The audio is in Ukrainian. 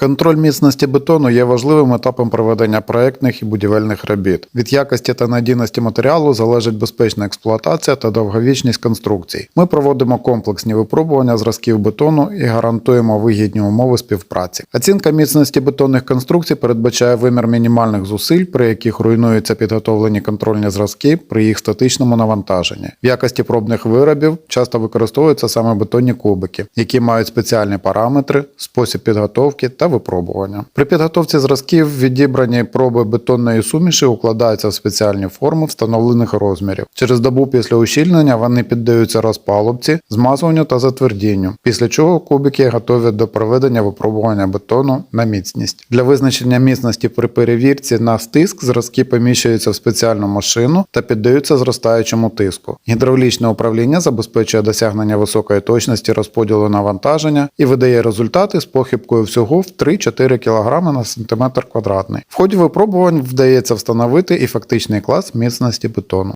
Контроль міцності бетону є важливим етапом проведення проектних і будівельних робіт. Від якості та надійності матеріалу залежить безпечна експлуатація та довговічність конструкцій. Ми проводимо комплексні випробування зразків бетону і гарантуємо вигідні умови співпраці. Оцінка міцності бетонних конструкцій передбачає вимір мінімальних зусиль, при яких руйнуються підготовлені контрольні зразки при їх статичному навантаженні. В якості пробних виробів часто використовуються саме бетонні кубики, які мають спеціальні параметри, спосіб підготовки та випробування. При підготовці зразків відібрані проби бетонної суміші укладаються в спеціальні форми встановлених розмірів. Через добу після ущільнення вони піддаються розпалубці, змазуванню та затвердінню, після чого кубики готові до проведення випробування бетону на міцність. Для визначення міцності при перевірці на стиск зразки поміщуються в спеціальну машину та піддаються зростаючому тиску. Гідравлічне управління забезпечує досягнення високої точності розподілу навантаження і видає результати з похибкою всього в 3-4 кг на сантиметр квадратний. В ході випробувань вдається встановити і фактичний клас міцності бетону.